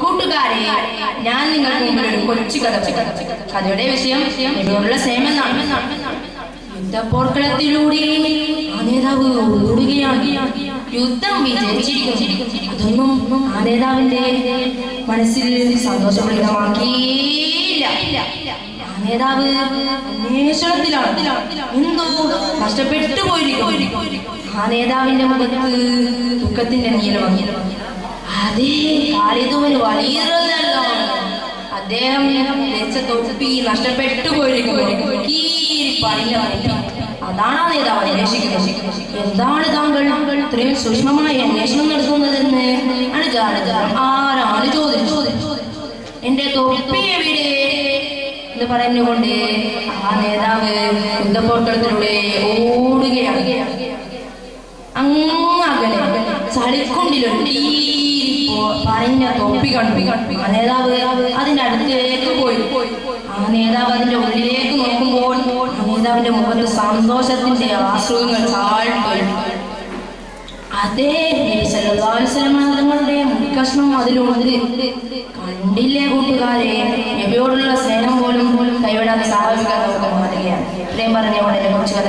കൂട്ടുകാരെ ഞാൻ നിങ്ങൾക്ക് മുമ്പിൽ ഒരു കൊച്ചു കഥ. കഥയുടെ വിഷയം നബിയോടുള്ള സ്നേഹമെന്നാണ് യുദ്ധപ്പോർക്കളത്തിലൂടെ ആ നേതാവ് ഓടുകയാണ്. യുദ്ധം വിജയിച്ചിരിക്കും അതൊന്നും ആ മനസ്സിൽ സന്തോഷപ്രദമാക്കിയില്ല ആ നേതാവ് അന്വേഷണത്തിലാണ്. എന്തോ നഷ്ടപ്പെട്ടു പോയിരിക്കും ആ മുഖത്ത് ദുഃഖത്തിന്റെ നീളം അദ്ദേഹം ധരിച്ച തൊപ്പി നഷ്ടപ്പെട്ടു പോയിരിക്കുന്നു. അതാണ് ആ നേതാവ് അന്വേഷിക്കുന്നത്? എന്താണ് താങ്കൾ ഇത്രയും സൂക്ഷ്മമായി അന്വേഷണം നടത്തുന്നതെന്ന്? ആരാണ് ചോദിച്ചു എന്റെ തൊപ്പി എവിടെ? എന്ന് പറഞ്ഞുകൊണ്ട് ആ നേതാവ് യുദ്ധപോട്ടത്തിലൂടെ ഓടുകയാണ്. അങ്ങനെ ചളിക്കൊണ്ടിലൊരു പറഞ്ഞ തൊപ്പി കണ്ടു ആ നേതാവ് അതിന്റെ അടുത്തേക്ക് പോയി ആ നേതാവ് അതിന്റെ ഉള്ളിലേക്ക് നോക്കുമ്പോൾ ആ നേതാവിന്റെ മുഖത്ത് സന്തോഷത്തിന്റെ ആശ്രയങ്ങൾ താഴ്ന്നു അതേ തങ്ങളുടെ മുൻകഷ്ണം അതിലുണ്ട് കണ്ടില്ലേ കൂട്ടുകാരെ? നബിയോടുള്ള സ്നേഹം പോലും പോലും കൈവിടാതെ സ്വാഭാവിക നമുക്ക് മാറുകയാണ് ഇത്രയും പറഞ്ഞ ഉടനെ കുറച്ച് കഥ